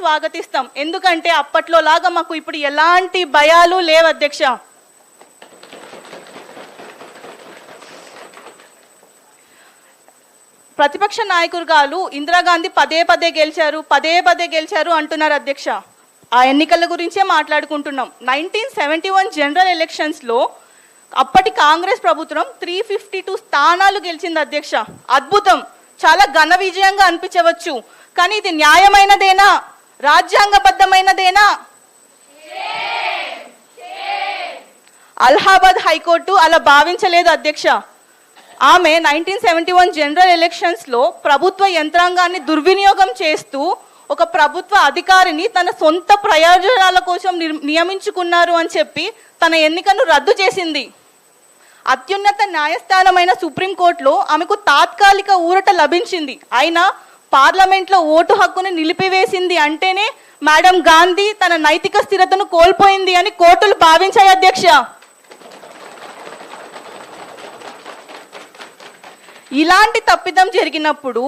స్వాగతిస్తాం. ఎందుకంటే అప్పట్లో లాగా మాకు ఇప్పుడు ఎలాంటి భయాలు లేవు అధ్యక్ష. ప్రతిపక్ష నాయకులు గారు ఇందిరాగాంధీ పదే పదే గెలిచారు పదే పదే గెలిచారు అంటున్నారు అధ్యక్ష. ఆ ఎన్నికల గురించే మాట్లాడుకుంటున్నాం. నైన్టీన్ సెవెంటీ వన్ జనరల్ ఎలక్షన్స్లో అప్పటి కాంగ్రెస్ ప్రభుత్వం త్రీ ఫిఫ్టీ టూ స్థానాలు గెలిచింది అధ్యక్ష. అద్భుతం. చాలా ఘన విజయంగా అనిపించవచ్చు. కానీ ఇది న్యాయమైనదేనా? రాజ్యాంగబద్ధమైనదేనా? అలహాబాద్ హైకోర్టు అలా భావించలేదు అధ్యక్ష. ఆమె నైన్టీన్ సెవెంటీ వన్ జనరల్ ఎలక్షన్స్లో ప్రభుత్వ యంత్రాంగాన్ని దుర్వినియోగం చేస్తూ ఒక ప్రభుత్వ అధికారిని తన సొంత ప్రయోజనాల కోసం నియమించుకున్నారు అని చెప్పి తన ఎన్నికను రద్దు చేసింది. అత్యున్నత న్యాయస్థానమైన సుప్రీంకోర్టులో ఆమెకు తాత్కాలిక ఊరట లభించింది. అయినా పార్లమెంట్లో ఓటు హక్కును నిలిపివేసింది అంటేనే మేడం గాంధీ తన నైతిక స్థిరతను కోల్పోయింది అని కోర్టులు భావించాయి అధ్యక్ష. ఇలాంటి తప్పిదం జరిగినప్పుడు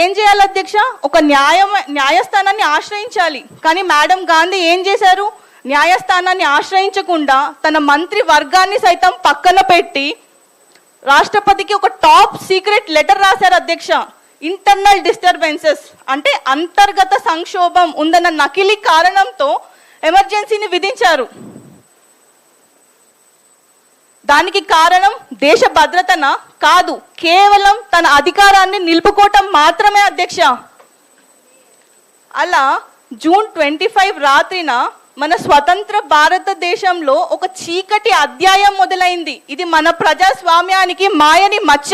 ఏం చేయాలి అధ్యక్ష? ఒక న్యాయం న్యాయస్థానాన్ని ఆశ్రయించాలి. కానీ మేడం గాంధీ ఏం చేశారు? న్యాయస్థానాన్ని ఆశ్రయించకుండా తన మంత్రి వర్గాన్ని సైతం పక్కన పెట్టి రాష్ట్రపతికి ఒక టాప్ సీక్రెట్ లెటర్ రాశారు అధ్యక్ష. ఇంటర్నల్ డిస్టర్బెన్సెస్ అంటే అంతర్గత సంక్షోభం ఉందన్న నకిలీ కారణంతో ఎమర్జెన్సీని విధించారు. దానికి కారణం దేశ భద్రతన? కాదు. కేవలం తన అధికారాన్ని నిలుపుకోవటం మాత్రమే అధ్యక్ష. అలా జూన్ ట్వంటీ ఫైవ్ రాత్రిన మన స్వతంత్ర భారతదేశంలో ఒక చీకటి అధ్యాయం మొదలైంది. ఇది మన ప్రజాస్వామ్యానికి మాయని మచ్చ.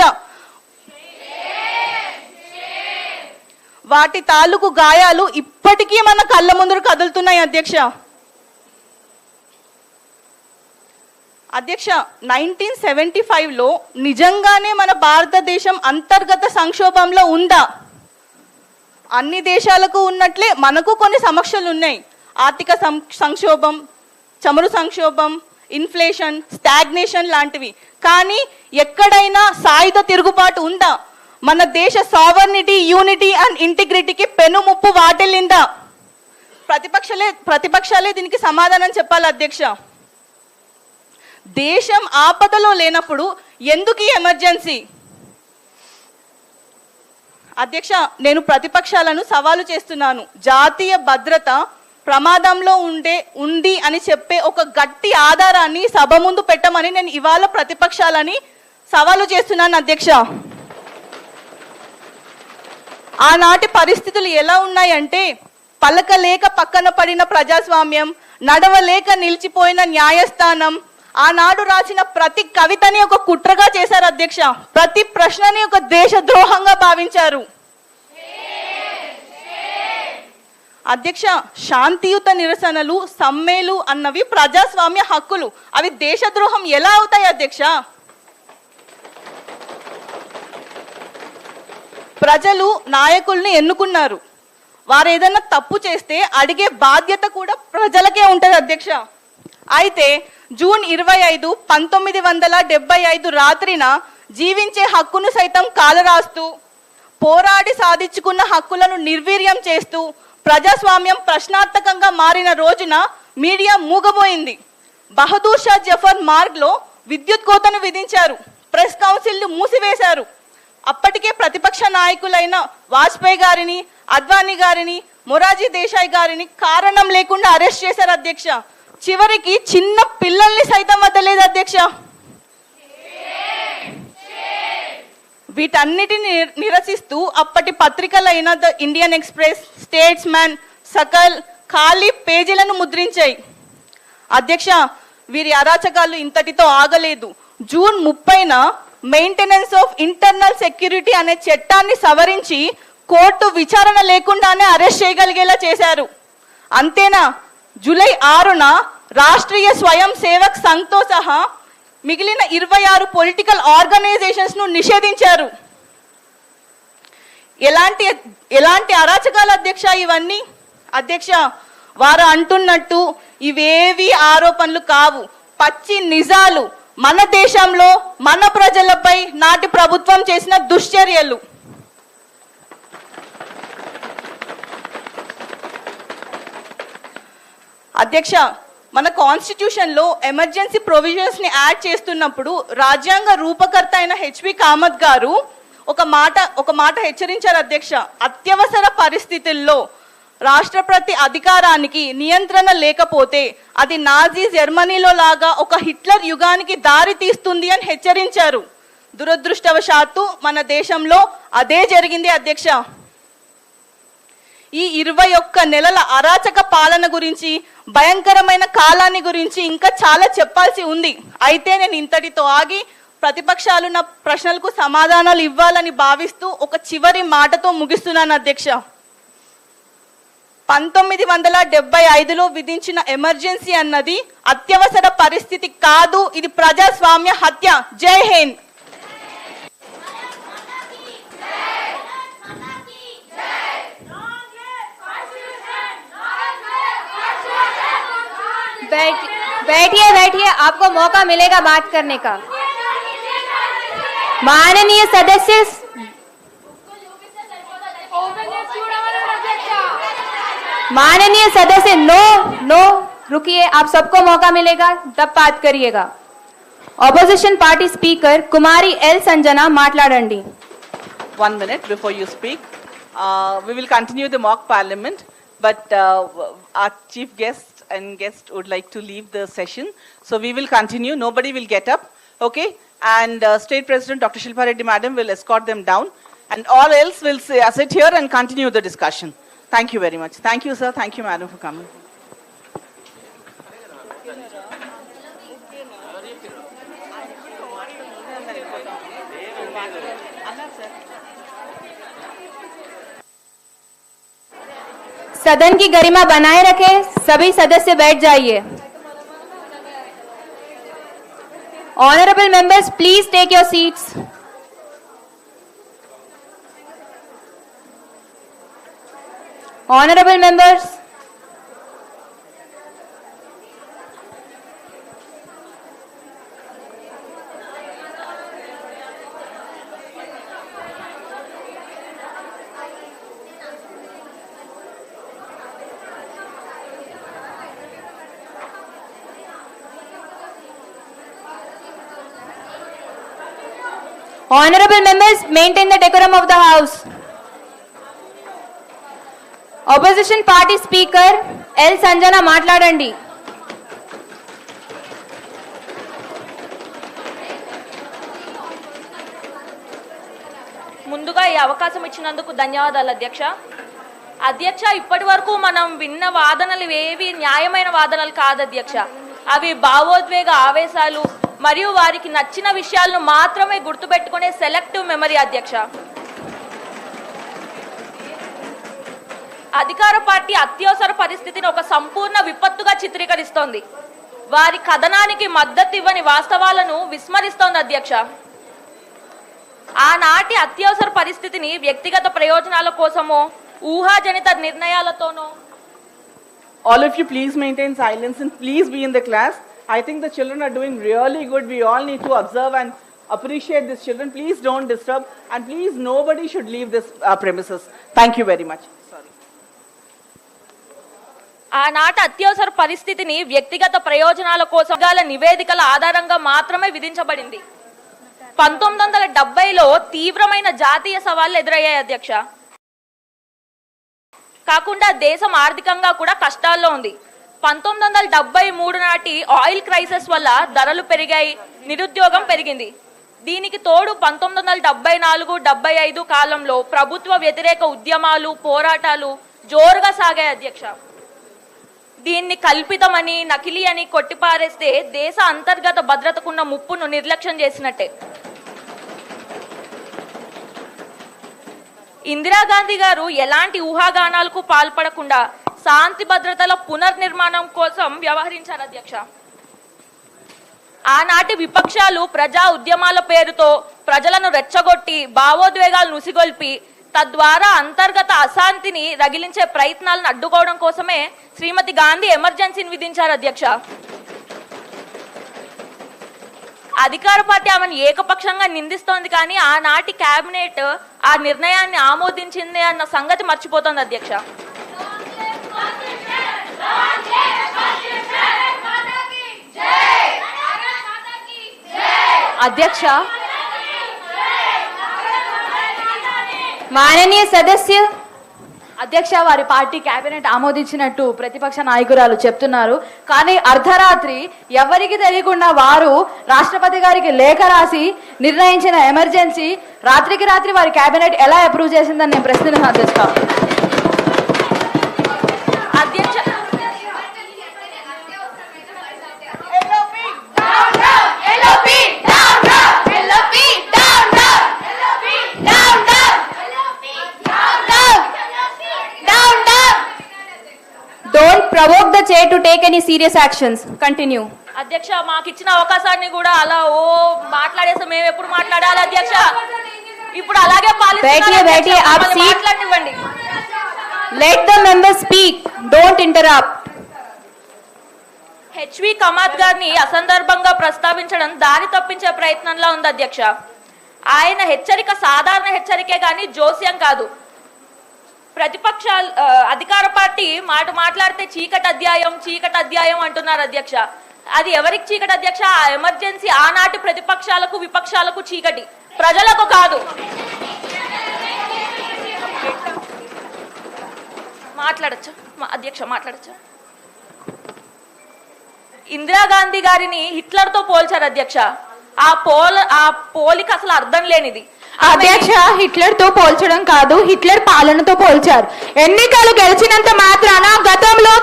వాటి తాలూకు గాయాలు ఇప్పటికీ మన కళ్ళ ముందు కదులుతున్నాయి అధ్యక్ష. అధ్యక్ష నైన్టీన్ సెవెంటీ ఫైవ్లో నిజంగానే మన భారతదేశం అంతర్గత సంక్షోభంలో ఉందా? అన్ని దేశాలకు ఉన్నట్లే మనకు కొన్ని సమస్యలు ఉన్నాయి. ఆర్థిక సం- సంక్షోభం చమురు సంక్షోభం ఇన్ఫ్లేషన్ స్టాగ్నేషన్ లాంటివి. కానీ ఎక్కడైనా సాయుధ తిరుగుబాటు ఉందా? మన దేశ సావర్నిటీ యూనిటీ అండ్ ఇంటిగ్రిటీకి పెనుముప్పు వాటిల్లిందా. ప్రతిపక్షలే ప్రతిపక్షాలే దీనికి సమాధానం చెప్పాలి అధ్యక్ష. దేశం ఆపదలో లేనప్పుడు ఎందుకు ఈ ఎమర్జెన్సీ అధ్యక్ష నేను ప్రతిపక్షాలను సవాలు చేస్తున్నాను. జాతీయ భద్రత ప్రమాదంలో ఉండే ఉంది అని చెప్పే ఒక గట్టి ఆధారాన్ని సభ ముందు పెట్టమని నేను ఇవాళ ప్రతిపక్షాలని సవాలు చేస్తున్నాను అధ్యక్ష. ఆనాటి పరిస్థితులు ఎలా ఉన్నాయంటే పలకలేక పక్కన పడిన ప్రజాస్వామ్యం నడవలేక నిలిచిపోయిన న్యాయస్థానం ఆనాడు రాసిన ప్రతి కవితని ఒక కుట్రగా చేశారు అధ్యక్ష. ప్రతి ప్రశ్నని ఒక దేశద్రోహంగా భావించారు. అధ్యక్ష శాంతియుత నిరసనలు సమ్మెలు అన్నవి ప్రజాస్వామ్య హక్కులు. అవి దేశద్రోహం ఎలా అవుతాయి అధ్యక్ష? ప్రజలు నాయకుల్ని ఎన్నుకున్నారు. వారు ఏదైనా తప్పు చేస్తే అడిగే బాధ్యత కూడా ప్రజలకే ఉంటుంది అధ్యక్ష. అయితే జూన్ ఇరవై ఐదు పంతొమ్మిది వందల డెబ్బై ఐదు రాత్రిన జీవించే హక్కును సైతం కాలరాస్తూ పోరాడి సాధించుకున్న హక్కులను నిర్వీర్యం చేస్తూ ప్రజాస్వామ్యం ప్రశ్నార్థకంగా మారిన రోజున మీడియా మూగబోయింది. బహదూర్ షా జఫర్ మార్గ్లో విద్యుత్ కోతను విధించారు. ప్రెస్ కౌన్సిల్ను మూసివేశారు. అప్పటికే ప్రతిపక్ష నాయకులైన వాజ్పేయి గారిని అద్వానీ గారిని మొరాజీ దేశాయ్ గారిని కారణం లేకుండా అరెస్ట్ చేశారు అధ్యక్ష. చివరికి చిన్న పిల్లల్ని సైతం వద్దలేదు అధ్యక్ష. వీటన్నిటిని నిరసిస్తూ అప్పటి పత్రికలైన the Indian Express Statesman Sakal ఖాళీ పేజీలను ముద్రించాయి. అధ్యక్ష వీరి అరాచకాలు ఇంతటితో ఆగలేదు. జూన్ ముప్పైన మెయింటెనెన్స్ ఆఫ్ ఇంటర్నల్ సెక్యూరిటీ అనే చట్టాన్ని సవరించి కోర్టు విచారణ లేకుండానే అరెస్ట్ చేయగలిగేలా చేశారు. అంతేనా? జూలై ఆరున రాష్ట్రీయ స్వయం సేవక్ సంఘ్తో సహా మిగిలిన ఇరవై ఆరు పొలిటికల్ ఆర్గనైజేషన్స్ను నిషేధించారు. ఎలాంటి ఎలాంటి అరాచకాల అధ్యక్ష ఇవన్నీ? అధ్యక్ష వారు అంటున్నట్టు ఇవేవి ఆరోపణలు కావు. పచ్చి నిజాలు మన దేశంలో మన ప్రజలపై నాటి ప్రభుత్వం చేసిన దుశ్చర్యలు. అధ్యక్ష మన కాన్స్టిట్యూషన్లో ఎమర్జెన్సీ ప్రొవిజన్స్ని యాడ్ చేస్తున్నప్పుడు రాజ్యాంగ రూపకర్త అయిన హెచ్పి కామత్ గారు ఒక మాట ఒక మాట హెచ్చరించారు అధ్యక్ష. అత్యవసర పరిస్థితుల్లో రాష్ట్రప్రతి అధికారానికి నియంత్రణ లేకపోతే అది నాజీ జర్మనీలో లాగా ఒక హిట్లర్ యుగానికి దారి తీస్తుంది అని హెచ్చరించారు. దురదృష్టవశాత్తు మన దేశంలో అదే జరిగింది అధ్యక్ష. ఈ ఇరవై ఒక్క నెలల అరాచక పాలన గురించి భయంకరమైన కాలాన్ని గురించి ఇంకా చాలా చెప్పాల్సి ఉంది. అయితే నేను ఇంతటితో ఆగి ప్రతిపక్షాలు నా ప్రశ్నలకు సమాధానాలు ఇవ్వాలని భావిస్తూ ఒక చివరి మాటతో ముగిస్తున్నాను అధ్యక్ష. పంతొమ్మిది వందల డెబ్బై ఐదులో విధించిన ఎమర్జెన్సీ అన్నది అత్యవసర పరిస్థితి కాదు ఇది ప్రజాస్వామ్య హత్య జై హింద్ बैठ बैठिए बैठिए आपको मौका मिलेगा बात करने का माननीय सदस्य opposition party speaker kumari l sanjana matladandi one minute before you speak. Uh, we will continue the mock parliament but uh, our chief guest and guest would like to leave the session. So we will continue. Nobody will get up okay? And uh, state president dr shilpa reddy madam will escort them down. And all else will sit here and continue the discussion. Thank you very much. Thank you, sir. Thank you, madam, for coming. सदन की गरिमा बनाए रखें सभी सदस्य बैठ जाइए honourable members please take your seats Honorable members, Honorable members, maintain the decorum of the house. Opposition party speaker L Sanjana మాట్లాడండి. ముందుగా ఈ అవకాశం ఇచ్చినందుకు ధన్యవాదాలు అధ్యక్ష. అధ్యక్ష ఇప్పటి వరకు మనం విన్న వాదనలు ఏవి న్యాయమైన వాదనలు కాదు అధ్యక్ష. అవి భావోద్వేగ ఆవేశాలు మరియు వారికి నచ్చిన విషయాలను మాత్రమే గుర్తుపెట్టుకునే సెలెక్టివ్ మెమరీ అధ్యక్ష. అధికార పార్టీ అత్యవసర పరిస్థితిని ఒక సంపూర్ణ విపత్తుగా చిత్రీకరిస్తోంది వారి కథనానికి మద్దతు ఇవ్వని వాస్తవాలను విస్మరిస్తోంది అధ్యక్ష ఆనాటి అత్యవసర పరిస్థితిని వ్యక్తిగత ప్రయోజనాల కోసమో ఊహాజనిత నిర్ణయాలతోనో all of you please maintain silence and please be in the class I think the children are doing really good we all need to observe and appreciate this children please don't disturb and please nobody should leave this uh, premises thank you very much ఆనాట ఆనాటి అత్యవసర పరిస్థితిని వ్యక్తిగత ప్రయోజనాల కోసం నివేదికల ఆధారంగా మాత్రమే విధించబడింది. పంతొమ్మిది వందల డెబ్బైలో తీవ్రమైన జాతీయ సవాళ్ళు ఎదురయ్యాయి అధ్యక్ష. కాకుండా దేశం ఆర్థికంగా కూడా కష్టాల్లో ఉంది. పంతొమ్మిది వందల డెబ్బై మూడు నాటి ఆయిల్ క్రైసిస్ వల్ల ధరలు పెరిగాయి నిరుద్యోగం పెరిగింది. దీనికి తోడు పంతొమ్మిది వందల డెబ్బై నాలుగు డెబ్బై ఐదు కాలంలో ప్రభుత్వ వ్యతిరేక ఉద్యమాలు పోరాటాలు జోరుగా సాగాయి అధ్యక్ష. దీన్ని కల్పితమని నకిలీ అని కొట్టిపారేస్తే దేశ అంతర్గత భద్రతకున్న ముప్పును నిర్లక్ష్యం చేసినట్టే. ఇందిరాగాంధీ గారు ఎలాంటి ఊహాగానాలకు పాల్పడకుండా శాంతి భద్రతల పునర్నిర్మాణం కోసం వ్యవహరించారు అధ్యక్ష. ఆనాటి విపక్షాలు ప్రజా ఉద్యమాల పేరుతో ప్రజలను రెచ్చగొట్టి భావోద్వేగాలు నుసిగొల్పి తద్వారా అంతర్గత అశాంతిని రగిలించే ప్రయత్నాలను అడ్డుకోవడం కోసమే శ్రీమతి గాంధీ ఎమర్జెన్సీని విధించారు అధ్యక్ష. అధికార పార్టీ ఆమెను ఏకపక్షంగా నిందిస్తోంది కానీ ఆనాటి కేబినెట్ ఆ నిర్ణయాన్ని ఆమోదించింది అన్న సంగతి మర్చిపోతోంది అధ్యక్ష. అధ్యక్ష మాననీయ సదస్య అధ్యక్ష వారి పార్టీ కేబినెట్ ఆమోదించినట్టు ప్రతిపక్ష నాయకురాలు చెప్తున్నారు. కానీ అర్ధరాత్రి ఎవరికి తెలియకుండా వారు రాష్ట్రపతి గారికి లేఖ రాసి నిర్ణయించిన ఎమర్జెన్సీ రాత్రికి రాత్రి వారి కేబినెట్ ఎలా అప్రూవ్ చేసిందని నేను ప్రశ్నిస్తున్నాను అధ్యక్ష అధ్యక్ష don't provoke the chair to take any serious actions continue అధ్యక్ష మాకు ఇచ్చిన అవకాశాన్ని కూడా అలా ఓ మాట్లాడేసి మేము ఎప్పుడు మాట్లాడాలి అధ్యక్ష? ఇప్పుడు అలాగే మాట్లాడనివ్వండి. Let the member speak don't interrupt HV Kamath గారిని అసందర్భంగా ప్రస్తావించడం దారి తప్పించే ప్రయత్నంలా ఉంది అధ్యక్ష. ఆయన హెచ్చరిక సాధారణ హెచ్చరికే కానీ జోస్యం కాదు. ప్రతిపక్షాలు అధికార పార్టీ మాట మాట్లాడితే చీకటి అధ్యాయం చీకటి అధ్యాయం అంటున్నారు అధ్యక్ష. అది ఎవరికి చీకటి అధ్యక్ష? ఆ ఎమర్జెన్సీ ఆనాటి ప్రతిపక్షాలకు విపక్షాలకు చీకటి. ప్రజలకు కాదు. మాట్లాడచ్చు? అధ్యక్ష మాట్లాడచ్చు? ఇందిరాగాంధీ గారిని హిట్లర్తో పోల్చారు అధ్యక్ష. ఆ పోల ఆ పోలిక అసలు అర్థం లేనిది. అధ్యక్ష హిట్లర్తో పోల్చడం కాదు హిట్లర్ పాలనతో పోల్చారు. ఎన్నికలు గెలిచినంత మాత్రాన గతంలో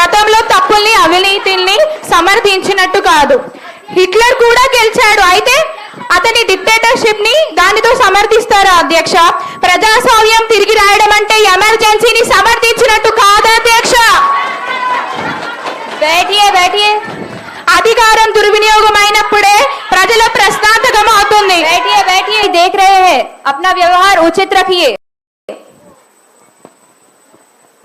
గతంలో తప్పుల్ని అవినీతిని సమర్థించినట్టు కాదు. హిట్లర్ కూడా గెలిచాడు. అయితే అతని డిక్టేటర్షిప్ని దానితో సమర్థిస్తారు అధ్యక్ష? ప్రజాస్వామ్యం తిరిగి రాయడం అంటే ఎమర్జెన్సీని సమర్థించినట్టు కాదు అధ్యక్ష? అధికారం దుర్వినియోగం అయినప్పుడే ప్రజల ప్రశ్నార్థకం అవుతుంది बैठिए बैठिए देख रहे हैं अपना व्यवहार उचित रखिए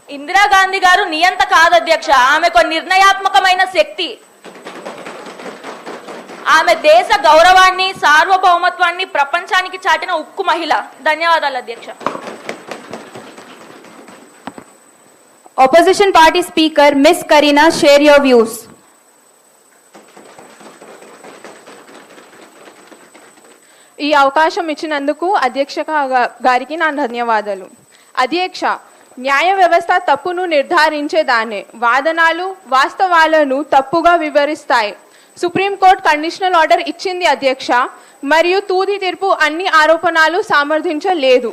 ఇందిరాగాంధీ గారు నియంత కాదు అధ్యక్ష ఆమె ఒక నిర్ణయాత్మకమైన శక్తి ఆమె దేశ గౌరవాన్ని సార్వభౌమత్వాన్ని ప్రపంచానికి చాటిన ఉక్కు మహిళ ధన్యవాదాలు అధ్యక్ష opposition party speaker miss karina share your views ఈ అవకాశం ఇచ్చినందుకు అధ్యక్ష గారికి నా ధన్యవాదాలు. అధ్యక్ష న్యాయ వ్యవస్థ తప్పును నిర్ధారించేదాన్ని వాదనాలు వాస్తవాలను తప్పుగా వివరిస్తాయి. సుప్రీంకోర్టు కండిషనల్ ఆర్డర్ ఇచ్చింది అధ్యక్ష మరియు తూది తీర్పు అన్ని ఆరోపణలు సమర్థించలేదు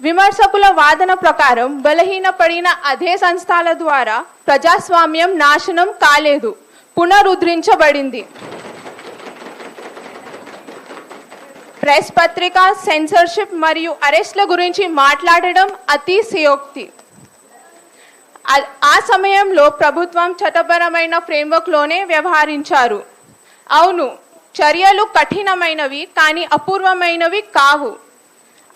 విమర్శకుల వాదన ప్రకారం బలహీనపడిన అదే సంస్థల ద్వారా ప్రజాస్వామ్యం నాశనం కాలేదు పునరుద్ధరించబడింది. ప్రెస్ పత్రిక సెన్సర్షిప్ మరియు అరెస్ట్ల గురించి మాట్లాడడం అతిశయోక్తి ఆ- ఆ సమయంలో ప్రభుత్వం చట్టపరమైన ఫ్రేమ్వర్క్లోనే వ్యవహరించారు. అవును చర్యలు కఠినమైనవి కానీ అపూర్వమైనవి కావు.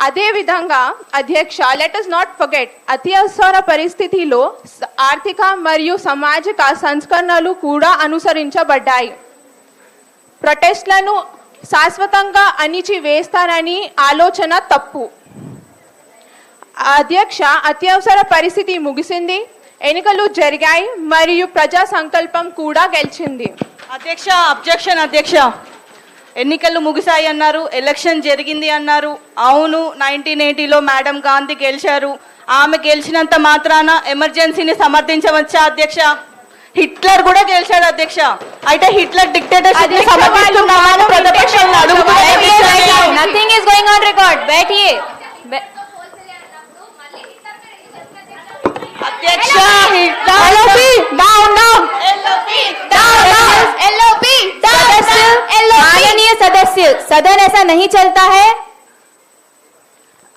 అదేవిధంగా అధ్యక్ష లెట్ us నాట్ ఫర్గెట్ అత్యవసర పరిస్థితిలో ఆర్థిక మరియు సామాజిక సంస్కరణలు కూడా అనుసరించబడ్డాయి. ప్రొటెస్ట్లను శాశ్వతంగా అణిచి వేస్తారని ఆలోచన తప్పు. అధ్యక్ష అత్యవసర పరిస్థితి ముగిసింది. ఎన్నికలు జరిగాయి మరియు ప్రజా సంకల్పం కూడా గెలిచింది. అధ్యక్ష అబ్జెక్షన్ అధ్యక్ష. ఎన్నికలు ముగిశాయి అన్నారు ఎలక్షన్ జరిగింది అన్నారు. అవును నైన్టీన్ ఎయిటీలో మేడం గాంధీ గెలిచారు. ఆమె గెలిచినంత మాత్రాన ఎమర్జెన్సీని సమర్థించవచ్చా అధ్యక్ష? హిట్లర్ కూడా గెలిచాడు అధ్యక్ష అయితే హిట్లర్ డిక్టేటర్షిప్ అధ్యక్ష, సమర్థిస్తున్నామని ప్రతిపక్షాలను बैठिए बैठिए అడుగుతున్నారు nothing is going on record बैठिए बै- అధ్యక్ష హిట్లర్ सदस्य माननीय सदस्य सदन ऐसा नहीं चलता है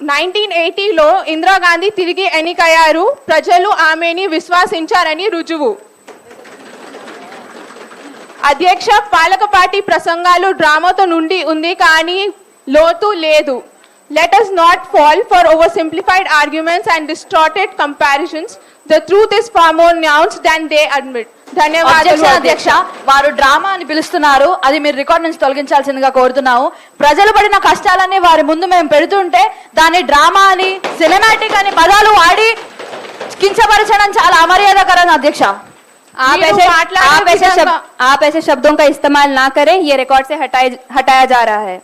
నైన్టీన్ ఎయిటీలో ఇందిరాగాంధీ తిరిగి ఎన్నికయ్యారు. ప్రజలు ఆమెని విశ్వాసించారని రుజువు. అధ్యక్ష పాలక పార్టీ ప్రసంగాలు డ్రామాతో నుండి ఉంది కానీ లోతు లేదు. Let us not fall for over simplified arguments and distorted comparisons the truth is far more nuance than they admit ధన్యవాదాలు అధ్యక్ష అధ్యక్ష వారు డ్రామా అని పిలుస్తున్నారు అది మీరు రికార్డ్ నుంచి తొలగించాల్సిందిగా కోరుతున్నాము ప్రజలు పడిన కష్టాలన్నీ వారి ముందు మేము పెడుతుంటే దాన్ని డ్రామా అని సినిమాటిక్ అని పదాలు వాడి కించపరచడం చాలా అమర్యాదకరం అధ్యక్ష आप नीरू ऐसे माटलाडे आप ऐसे विधंगा- शब्द आप ऐसे शब्दों का इस्तेमाल ना करें ये रिकॉर्ड से हटाए हटाया जा रहा है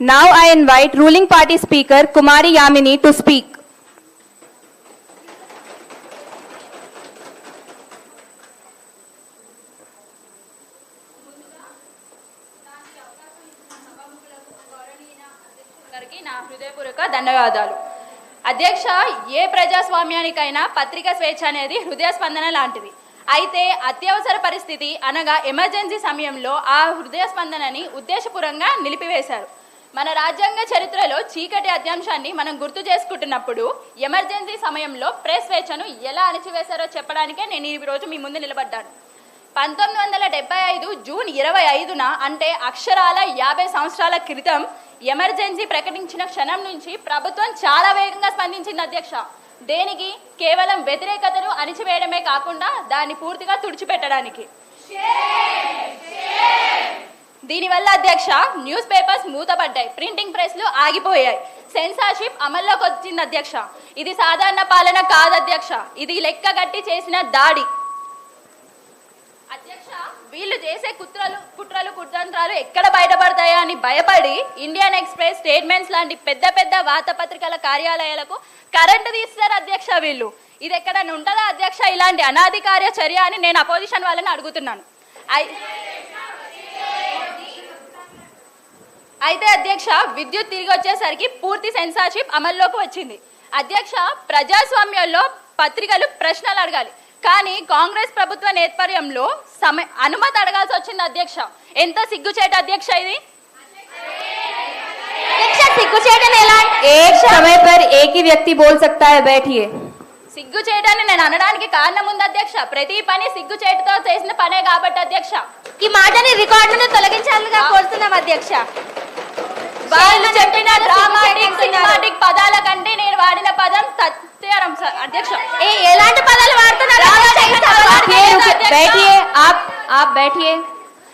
now I invite ruling party speaker Kumari Yamini to speak ధన్యవాదాలు. అధ్యక్ష ఏ ప్రజాస్వామ్యానికైనా పత్రిక స్వేచ్ఛ అనేది హృదయ స్పందన లాంటిది. అయితే అత్యవసర పరిస్థితి అనగా ఎమర్జెన్సీ సమయంలో ఆ హృదయ స్పందనని ఉద్దేశపూర్వంగా నిలిపివేశారు. మన రాజ్యాంగ చరిత్రలో చీకటి అధ్యాంశాన్ని మనం గుర్తు చేసుకుంటున్నప్పుడు ఎమర్జెన్సీ సమయంలో ప్రెస్ స్వేచ్ఛను ఎలా అణిచివేశారో చెప్పడానికే నేను ఈ రోజు మీ ముందు నిలబడ్డాను. పంతొమ్మిది వందల డెబ్బై ఐదు జూన్ ఇరవై ఐదున అంటే అక్షరాల యాభై సంవత్సరాల క్రితం ఎమర్జెన్సీ ప్రకటించిన క్షణం నుంచి ప్రభుత్వం చాలా వేగంగా స్పందించింది అధ్యక్ష. దేనికి? కేవలం వ్యతిరేకతను అణిచివేయడమే కాకుండా దాన్ని పూర్తిగా తుడిచిపెట్టడానికి. దీనివల్ల అధ్యక్ష న్యూస్ పేపర్స్ మూతపడ్డాయి. ప్రింటింగ్ ప్రెస్లు ఆగిపోయాయి. సెన్సార్షిప్ అమల్లోకి వచ్చింది అధ్యక్ష. ఇది సాధారణ పాలన కాదు అధ్యక్ష. ఇది లెక్క గట్టి చేసిన దాడి. అధ్యక్ష వీళ్ళు చేసే కుట్రలు కుట్రలు కుతంత్రాలు ఎక్కడ బయటపడతాయా అని భయపడి ఇండియన్ ఎక్స్ప్రెస్ స్టేట్మెంట్స్ లాంటి పెద్ద పెద్ద వార్తాపత్రికల కార్యాలయాలకు కరెంటు తీస్తారు అధ్యక్ష వీళ్ళు. ఇది ఎక్కడైనా ఉంటుందా అధ్యక్ష? ఇలాంటి అనాధికార్య చర్య అని నేను అపోజిషన్ వాళ్ళని అడుగుతున్నాను. ఐ- అయితే అధ్యక్ష విద్యుత్ తిరిగి వచ్చేసరికి పూర్తి సెన్సార్షిప్ అమల్లోకి వచ్చింది. అధ్యక్ష ప్రజాస్వామ్యంలో పత్రికలు ప్రశ్నలు అడగాలి. కానీ కాంగ్రెస్ ప్రభుత్వ నేర్పర్యంలో సమ అనుమతి అడగాల్సి వచ్చింది అధ్యక్ష ఎంత సిగ్గుచేట అధ్యక్ష ఇది एक समय पर एक ही व्यक्ति बोल सकता है बैठिए సిగ్గు చేయడాన్ని నేను అనడానికి కారణం ఉంది అధ్యక్ష ప్రతి పని సిగ్గు చేయటతో చేసిన పనే కాబట్టి అధ్యక్ష ఈ మాటని రికార్డును తొలగించాలిగా కోరుతున్నాం అధ్యక్ష వాళ్ళు చెప్పిన డ్రామాటిక్ సిగ్గు చేటుకుంటున్నారు. సినిమాటిక్ పదాల కంటే నేను వాడిన పదం సత్యరం సార్ అధ్యక్ష ఏ ఎలాంటి పదాలు వాడుతున్నారు అధ్యక్ష? ఈ సభలో? बैठिए रुकिए- बैठिए आप आप बैठिए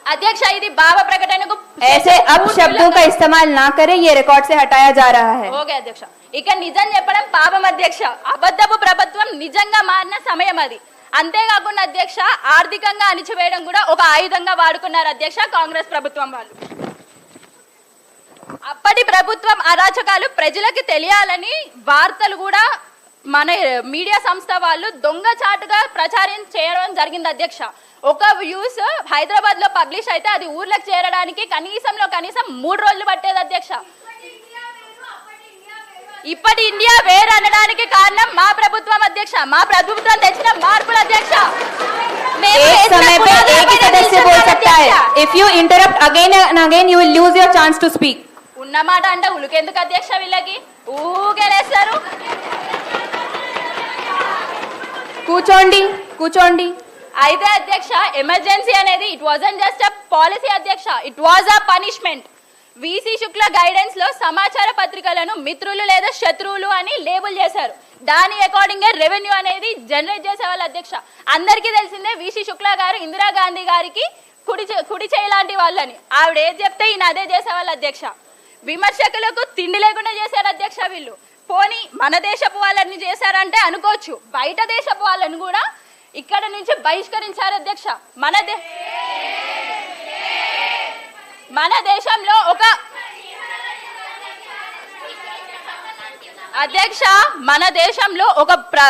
అధ్యక్ష ఇది భావ ప్రకటనకు ऐसे अब शब्दों का इस्तेमाल ना करें ये रिकॉर्ड से हटाया जा रहा है ఓకే అధ్యక్ష ఇక నిజం చెప్పడం పాపం అధ్యక్ష అబద్ధపు ప్రభుత్వం నిజంగా మారిన సమయం అది అంతేకాకుండా అధ్యక్ష ఆర్థికంగా అణిచివేయడం కూడా ఒక ఆయుధంగా వాడుకున్నారు అధ్యక్ష కాంగ్రెస్ ప్రభుత్వం వాళ్ళు అప్పటి ప్రభుత్వం అరాచకాలు ప్రజలకు తెలియాలని వార్తలు కూడా మన మీడియా సంస్థ వాళ్ళు దొంగచాటుగా ప్రచారం చేయడం జరిగింది అధ్యక్ష. ఒక వ్యూస్ హైదరాబాద్లో పబ్లిష్ అయితే అది ఊర్లకు చేరడానికి కనీసంలో కనీసం మూడు రోజులు పట్టేది అధ్యక్ష. ఇప్పటి ఇండియా వేరు అనడానికి కారణం మా ప్రభుత్వం అధ్యక్ష. మా ప్రభుత్వం తెచ్చిన మార్పులు అధ్యక్ష. If you again lose your chance to speak ఉన్నమాట అంటే ఉలికెందుకు అధ్యక్ష వీళ్ళకి? ఊగేలేస్తారు కూర్చోండి కూర్చోండి అయితే అధ్యక్ష ఎమర్జెన్సీ అనేది it wasn't just a policy అధ్యక్ష. It was a punishment VC Shukla గైడెన్స్లో సమాచార పత్రికలను మిత్రులు లేదా శత్రువులు అని లేబుల్ చేశారు. దాని అకార్డింగ్ రెవెన్యూ అనేది జనరేట్ చేసేవాళ్ళు అధ్యక్ష. అందరికీ తెలిసిందే వీసీ శుక్ల గారు ఇందిరాగాంధీ గారికి కుడి కుడి చేయలాంటి వాళ్ళని. ఆవిడ ఏది చెప్తే ఈయన అదే చేసేవాళ్ళు అధ్యక్ష. విమర్శకులకు తిండి లేకుండా చేశారు అధ్యక్ష వీళ్ళు. పోనీ మన దేశపు వాళ్ళని చేశారంటే అనుకోవచ్చు. బయట దేశపు వాళ్ళని కూడా ఇక్కడ నుంచి బహిష్కరించారు అధ్యక్ష. మన దే మన దేశంలో ఒక అధ్యక్ష మన దేశంలో ఒక ప్ర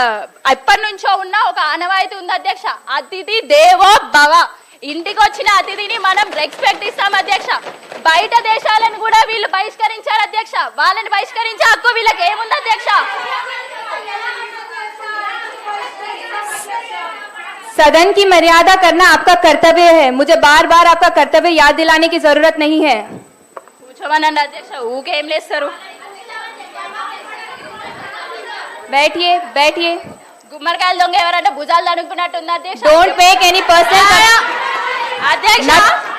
ఎప్పటి నుంచో ఉన్న ఒక ఆనవాయితీ ఉంది అధ్యక్ష. అతిథి దేవో భవ. ఇంటికి వచ్చిన అతిథిని మనం రెస్పెక్ట్ ఇస్తాం అధ్యక్ష బయట దేశాలను కూడా వీళ్ళు బహిష్కరించారు అధ్యక్ష వాళ్ళని బహిష్కరించే హక్కు వీళ్ళకి ఏముంది అధ్యక్ష सदन की मर्यादा करना आपका कर्तव्य है मुझे बार बार आपका कर्तव्य याद दिलाने की जरूरत नहीं है కూర్చోమనండి అధ్యక్ష ఊకేం లేస్తారు बैठिए बैठिए గుమ్మడికాయలు దొంగ ఎవరంటే భుజాలు అనుకున్నట్టుంది అధ్యక్ష डोंट मेक एनी पर्सनल అధ్యక్ష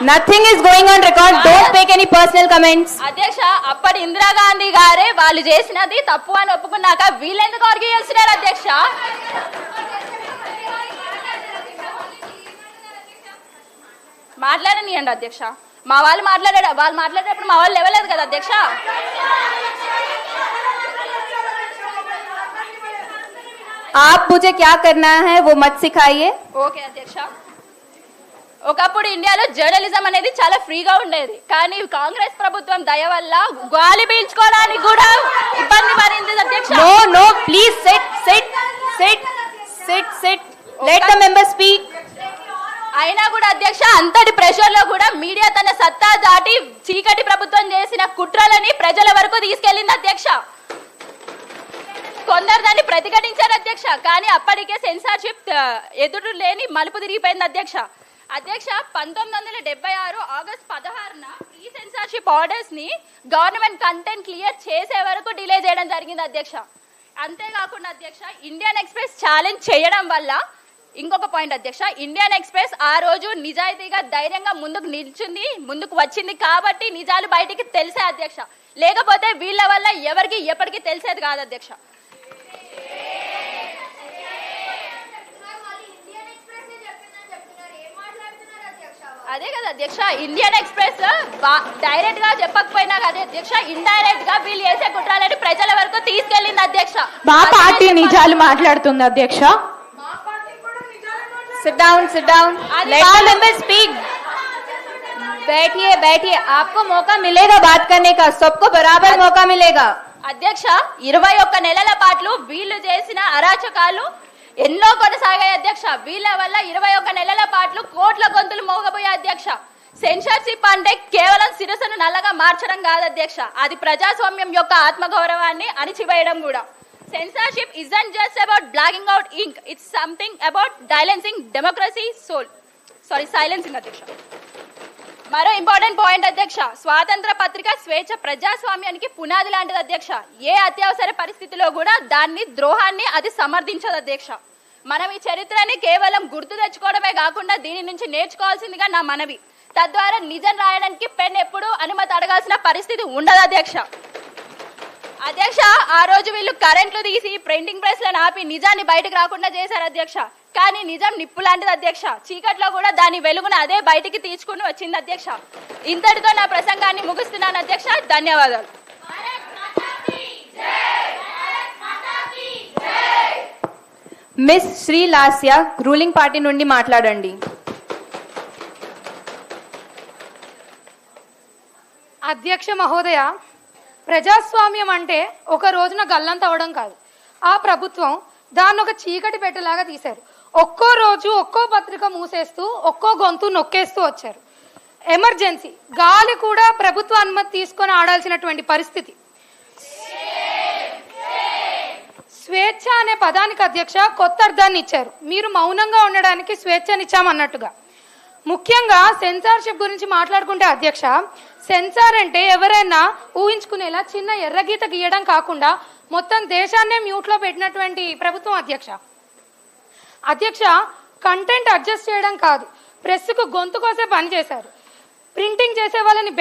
nothing is going on record don't make any personal comments అధ్యక్ష అప్పటి ఇందిరాగాంధీ గారే వాళ్ళు చేసినది తప్పు అని ఒప్పుకున్నాక వీళ్ళెందుకు ఆర్గ్యూ చేస్తున్నారు అధ్యక్ష మాట్లాడనియండి అధ్యక్ష మా వాళ్ళు మాట్లాడారు వాళ్ళు మాట్లాడేటప్పుడు మా వాళ్ళు లేవలేదు కదా అధ్యక్ష आप मुझे क्या करना है वो मत सिखाइए ఓకే అధ్యక్ష ఒకప్పుడు ఇండియాలో జర్నలిజం అనేది చాలా ఫ్రీగా ఉండేది. కానీ కాంగ్రెస్ ప్రభుత్వం దయ వల్ల గాలి పీల్చుకోవడానికి కూడా ఇబ్బంది పడింది అధ్యక్ష. The member speak. అయినా కూడా అధ్యక్ష అంతటి ప్రెషర్లో కూడా మీడియా తన సత్తా దాటి చీకటి ప్రభుత్వం చేసిన కుట్రలని ప్రజల వరకు తీసుకెళ్ళింది అధ్యక్ష. కొందరు దాన్ని ప్రతిఘటించారు అధ్యక్ష. కానీ అప్పటికే సెన్సార్షిప్ ఎదురు లేని మలుపు తిరిగిపోయింది అధ్యక్ష. అధ్యక్ష పంతొమ్మిది వందల డెబ్బై ఆరు ఆగస్ట్ పదహారున ప్రీ సెన్సార్షిప్ ఆర్డర్స్ని గవర్నమెంట్ కంటెంట్ క్లియర్ చేసే వరకు డిలే చేయడం జరిగింది అధ్యక్ష. అంతేకాకుండా అధ్యక్ష ఇండియన్ ఎక్స్ప్రెస్ ఛాలెంజ్ చేయడం వల్ల ఇంకొక పాయింట్ అధ్యక్ష ఇండియన్ ఎక్స్ప్రెస్ ఆ రోజు నిజాయితీగా ధైర్యంగా ముందుకు నిల్చుంది ముందుకు వచ్చింది కాబట్టి నిజాలు బయటికి తెలిసే అధ్యక్ష. లేకపోతే వీళ్ళ వల్ల ఎవరికి ఎప్పటికీ తెలిసేది కాదు అధ్యక్ష. అదే కదా అధ్యక్ష ఇండియన్ ఎక్స్ప్రెస్ డైరెక్ట్ గా చెప్పకపోయినా కదా అధ్యక్ష ఇండైరెక్ట్ గా వీళ్ళు చేసే కుట్రాలని ప్రజల వరకు తీసుకెళ్ళింది అధ్యక్ష మా అదే పార్టీ చెప్పాలి. నిజాలు మాట్లాడుతుంది అధ్యక్ష सिट डाउन सिट डाउन आदि लेट द बात- मेंबर स्पीक बैठिए बैठिए आपको मौका मिलेगा बात करने का सबको बराबर मौका मिलेगा అధ్యక్ష ఇరవై ఒక్క నెలల పాటు వీళ్ళు చేసిన అరాచకాలు ఎన్నో కొనసాగాయి అధ్యక్ష. వీళ్ళ వల్ల ఇరవై ఒక్క నెలల పాటు కోట్ల గొంతులు మోగబోయే అధ్యక్ష. సెన్సార్షిప్ అంటే కేవలం శిరస్సును నల్లగా మార్చడం కాదు అధ్యక్ష. అది ప్రజాస్వామ్యం యొక్క ఆత్మగౌరవాన్ని అణిచివేయడం కూడా. Censorship isn't just about blotting out ink it's something about silencing democracy soul sorry silencing అధ్యక్ష. మరో ఇంపార్టెంట్ పాయింట్ అధ్యక్ష స్వాతంత్ర పత్రిక స్వేచ్ఛ ప్రజాస్వామ్యానికి పునాది లాంటిది అధ్యక్ష. ఏ అత్యవసర పరిస్థితిలో కూడా దాన్ని ద్రోహాన్ని అది సమర్థించదు అధ్యక్ష. మనం ఈ చరిత్రని కేవలం గుర్తు తెచ్చుకోవడమే కాకుండా దీని నుంచి నేర్చుకోవాల్సిందిగా నా మనవి. తద్వారా నిజం రాయడానికి పెన్ ఎప్పుడు అనుమతి అడగాల్సిన పరిస్థితి ఉండదు అధ్యక్ష. అధ్యక్ష ఆ రోజు వీళ్ళు కరెంట్లు తీసి ప్రింటింగ్ ప్రెస్లను ఆపి నిజాన్ని బయటకు రాకుండా చేశారు అధ్యక్ష. కానీ నిజం నిప్పు లాంటిది అధ్యక్ష. చీకట్లో కూడా దాని వెలుగును అదే బయటికి తీసుకుని వచ్చింది అధ్యక్ష. ఇంతటితో నా ప్రసంగాన్ని ముగిస్తున్నాను అధ్యక్ష. ధన్యవాదాలు. Miss Shri Lasya ruling party నుండి మాట్లాడండి. అధ్యక్ష మహోదయ ప్రజాస్వామ్యం అంటే ఒక రోజున గల్లంత అవడం కాదు. ఆ ప్రభుత్వం దాన్ని ఒక చీకటి పెట్టేలాగా తీశారు. ఒక్కో రోజు ఒక్కో పత్రిక మూసేస్తూ ఒక్కో గొంతు నొక్కేస్తూ వచ్చారు. ఎమర్జెన్సీ. గాలి కూడా ప్రభుత్వ అనుమతి తీసుకొని ఆడాల్సినటువంటి పరిస్థితి. స్వేచ్ఛ అనే పదానికి అధ్యక్ష కొత్త అర్థాన్ని ఇచ్చారు. మీరు మౌనంగా ఉండడానికి స్వేచ్ఛనిచ్చామన్నట్టుగా. ముఖ్యంగా సెన్సార్షిప్ గురించి మాట్లాడుకుంటే అధ్యక్ష సెన్సార్ అంటే ఎవరైనా ఊహించుకునేలా చిన్న ఎర్రగీత గీయడం కాకుండా మొత్తం దేశాన్నే మ్యూట్లో పెట్టినటువంటి ప్రభుత్వం అధ్యక్ష. అధ్యక్ష కంటెంట్ అడ్జస్ట్ చేయడం కాదు. ప్రెస్కు గొంతు కోసే పనిచేశారు ప్రింటింగ్ చేసే వాళ్ళని